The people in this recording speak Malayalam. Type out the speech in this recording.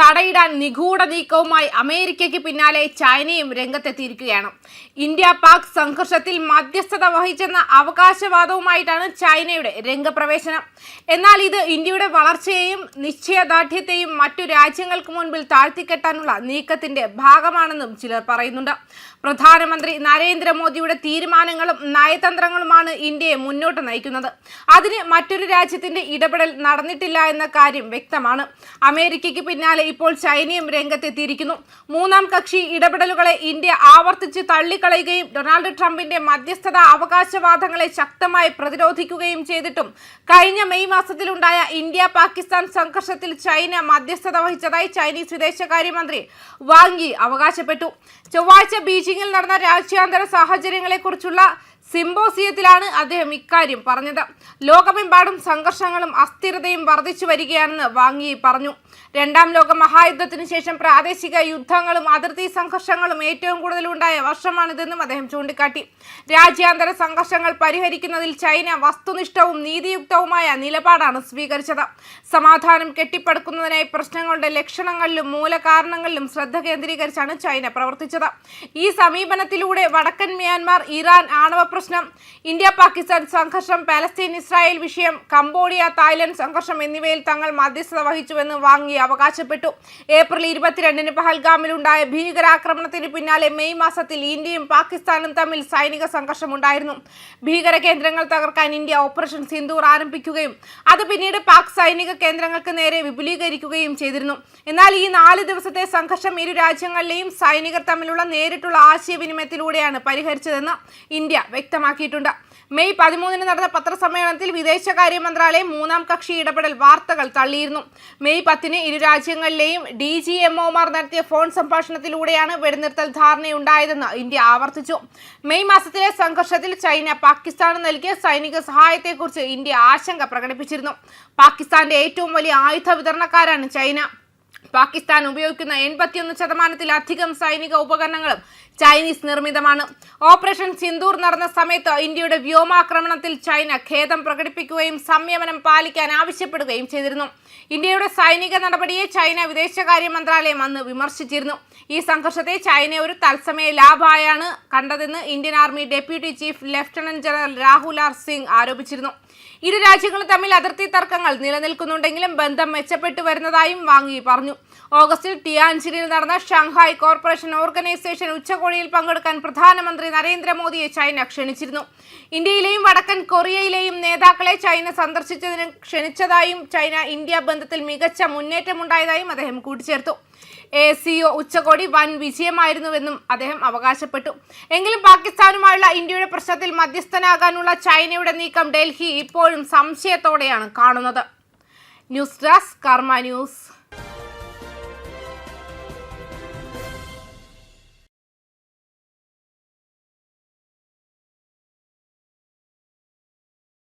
തടയിടാൻ നിഗൂഢ നീക്കവുമായി അമേരിക്കയ്ക്ക് പിന്നാലെ ചൈനയും രംഗത്തെത്തിയിരിക്കുകയാണ്. ഇന്ത്യ പാക് സംഘർഷത്തിൽ മധ്യസ്ഥത വഹിച്ചെന്ന അവകാശവാദവുമായിട്ടാണ് ചൈനയുടെ രംഗപ്രവേശനം. എന്നാൽ ഇത് ഇന്ത്യയുടെ വളർച്ചയെയും നിശ്ചയദാർഢ്യത്തെയും മറ്റു രാജ്യങ്ങൾക്ക് മുൻപിൽ താഴ്ത്തിക്കെട്ടാനുള്ള നീക്കത്തിന്റെ ഭാഗമാണെന്നും ചിലർ പറയുന്നുണ്ട്. പ്രധാനമന്ത്രി നരേന്ദ്രമോദിയുടെ തീരുമാനങ്ങളും നയതന്ത്രങ്ങളുമാണ് ഇന്ത്യയെ മുന്നോട്ട് നയിക്കുന്നത്. അതിന് മറ്റൊരു രാജ്യത്തിന്റെ ഇടപെടൽ നടന്നിട്ടില്ല എന്ന കാര്യം വ്യക്തമാണ്. അമേരിക്കയ്ക്ക് പിന്നാലെ ഇപ്പോൾ ചൈനയും രംഗത്തെത്തിയിരിക്കുന്നു. മൂന്നാം കക്ഷി ഇടപെടലുകളെ ഇന്ത്യ ആവർത്തിച്ച് തള്ളിക്കളയുകയും ഡൊണാൾഡ് ട്രംപിന്റെ മധ്യസ്ഥത അവകാശവാദങ്ങളെ ശക്തമായി പ്രതിരോധിക്കുകയും ചെയ്തിട്ടും കഴിഞ്ഞ മെയ് മാസത്തിലുണ്ടായ ഇന്ത്യ പാകിസ്ഥാൻ സംഘർഷത്തിൽ ചൈന മധ്യസ്ഥത വഹിച്ചതായി ചൈനീസ് വിദേശകാര്യമന്ത്രി വാങ് അവകാശപ്പെട്ടു. ചൊവ്വാഴ്ച ബീജിംഗിൽ നടന്ന രാജ്യാന്തര സാഹചര്യങ്ങളെക്കുറിച്ചുള്ള സിംബോസിയത്തിലാണ് അദ്ദേഹം ഇക്കാര്യം പറഞ്ഞത്. ലോകമെമ്പാടും സംഘർഷങ്ങളും അസ്ഥിരതയും വർദ്ധിച്ചു വരികയാണെന്ന് വാങ്ങി പറഞ്ഞു. രണ്ടാം ലോക മഹായുദ്ധത്തിന് ശേഷം പ്രാദേശിക യുദ്ധങ്ങളും അതിർത്തി സംഘർഷങ്ങളും ഏറ്റവും കൂടുതൽ ഉണ്ടായ വർഷമാണിതെന്നും അദ്ദേഹം ചൂണ്ടിക്കാട്ടി. രാജ്യാന്തര സംഘർഷങ്ങൾ പരിഹരിക്കുന്നതിൽ ചൈന വസ്തുനിഷ്ഠവും നീതിയുക്തവുമായ നിലപാടാണ് സ്വീകരിച്ചത്. സമാധാനം കെട്ടിപ്പടുക്കുന്നതിനായി പ്രശ്നങ്ങളുടെ ലക്ഷണങ്ങളിലും മൂലകാരണങ്ങളിലും ശ്രദ്ധ കേന്ദ്രീകരിച്ചാണ് ചൈന പ്രവർത്തിച്ചത്. ഈ സമീപനത്തിലൂടെ വടക്കൻ മ്യാൻമാർ ഇറാൻ ആണവ പ്രശ്നം. ഇന്ത്യ പാകിസ്ഥാൻ സംഘർഷം പാലസ്തീൻ ഇസ്രായേൽ വിഷയം കംബോഡിയ തായ്ലൻഡ് സംഘർഷം എന്നിവയിൽ തങ്ങൾ മധ്യസ്ഥത വഹിച്ചുവെന്ന് വാങ്ങി അവകാശപ്പെട്ടു. ഏപ്രിൽ ഇരുപത്തിരണ്ടിന് പഹൽഗാമിലുണ്ടായ ഭീകരാക്രമണത്തിന് പിന്നാലെ മെയ് മാസത്തിൽ ഇന്ത്യയും പാകിസ്ഥാനും തമ്മിൽ സൈനിക സംഘർഷമുണ്ടായിരുന്നു. ഭീകര കേന്ദ്രങ്ങൾ തകർക്കാൻ ഇന്ത്യ ഓപ്പറേഷൻ സിന്ദൂർ ആരംഭിക്കുകയും അത് പിന്നീട് പാക് സൈനിക കേന്ദ്രങ്ങൾക്ക് നേരെ വിപുലീകരിക്കുകയും ചെയ്തിരുന്നു. എന്നാൽ ഈ നാല് ദിവസത്തെ സംഘർഷം ഇരു രാജ്യങ്ങളിലെയും സൈനികർ തമ്മിലുള്ള നേരിട്ടുള്ള ആശയവിനിമയത്തിലൂടെയാണ് പരിഹരിച്ചതെന്ന് ഇന്ത്യ വ്യക്തമാക്കിയിട്ടുണ്ട്. മെയ് പതിമൂന്നിന് നടന്ന പത്രസമ്മേളനത്തിൽ വിദേശകാര്യ മന്ത്രാലയം മൂന്നാം കക്ഷി ഇടപെടൽ വാർത്തകൾ തള്ളിയിരുന്നു. മെയ് പത്തിന് ഇരു രാജ്യങ്ങളിലെയും ഡി ജി എംഒമാർ നടത്തിയ ഫോൺ സംഭാഷണത്തിലൂടെയാണ് വെടിനിർത്തൽ ധാരണയുണ്ടായതെന്ന് ഇന്ത്യ ആവർത്തിച്ചു. മെയ് മാസത്തിലെ സംഘർഷത്തിൽ ചൈന പാകിസ്ഥാന് നൽകിയ സൈനിക സഹായത്തെക്കുറിച്ച് ഇന്ത്യ ആശങ്ക പ്രകടിപ്പിച്ചിരുന്നു. പാകിസ്ഥാന്റെ ഏറ്റവും വലിയ ആയുധ വിതരണക്കാരാണ് ചൈന. പാകിസ്ഥാൻ ഉപയോഗിക്കുന്ന എൺപത്തിയൊന്ന് ശതമാനത്തിലധികം സൈനിക ഉപകരണങ്ങളും ചൈനീസ് നിർമ്മിതമാണ്. ഓപ്പറേഷൻ സിന്ദൂർ നടന്ന സമയത്ത് ഇന്ത്യയുടെ വ്യോമാക്രമണത്തിൽ ചൈന ഖേദം പ്രകടിപ്പിക്കുകയും സംയമനം പാലിക്കാൻ ആവശ്യപ്പെടുകയും ചെയ്തിരുന്നു. ഇന്ത്യയുടെ സൈനിക നടപടിയെ ചൈന വിദേശകാര്യ മന്ത്രാലയം അന്ന് വിമർശിച്ചിരുന്നു. ഈ സംഘർഷത്തെ ചൈന ഒരു തത്സമയ ലാഭമായാണ് കണ്ടതെന്ന് Indian army deputy chief lieutenant general Rahul R Singh ആരോപിച്ചിരുന്നു. ഇരു രാജ്യങ്ങളും തമ്മിൽ അതിർത്തി തർക്കങ്ങൾ നിലനിൽക്കുന്നുണ്ടെങ്കിലും ബന്ധം മെച്ചപ്പെട്ടു വരുന്നതായും വാങ്ങി പറഞ്ഞു. ഓഗസ്റ്റിൽ ടിയാൻജിനിൽ നടന്ന ഷാങ്ഹായ് കോർപ്പറേഷൻ ഓർഗനൈസേഷൻ ഉച്ചകോടിയിൽ പങ്കെടുക്കാൻ പ്രധാനമന്ത്രി നരേന്ദ്രമോദിയെ ചൈന ക്ഷണിച്ചിരുന്നു. ഇന്ത്യയിലെയും വടക്കൻ കൊറിയയിലെയും നേതാക്കളെ ചൈന സന്ദർശിച്ചതിന് ക്ഷണിച്ചതായും ചൈന ഇന്ത്യ ബന്ധത്തിൽ മികച്ച മുന്നേറ്റമുണ്ടായതായും അദ്ദേഹം കൂട്ടിച്ചേർത്തു. എ സി ഒ ഉച്ചകോടി വൻ വിജയമായിരുന്നുവെന്നും അദ്ദേഹം അവകാശപ്പെട്ടു. എങ്കിലും പാകിസ്ഥാനുമായുള്ള ഇന്ത്യയുടെ പ്രശ്നത്തിൽ മധ്യസ്ഥനാകാനുള്ള ചൈനയുടെ നീക്കം ഡൽഹി ഇപ്പോഴും സംശയത്തോടെയാണ് കാണുന്നത്. News desk Karma news.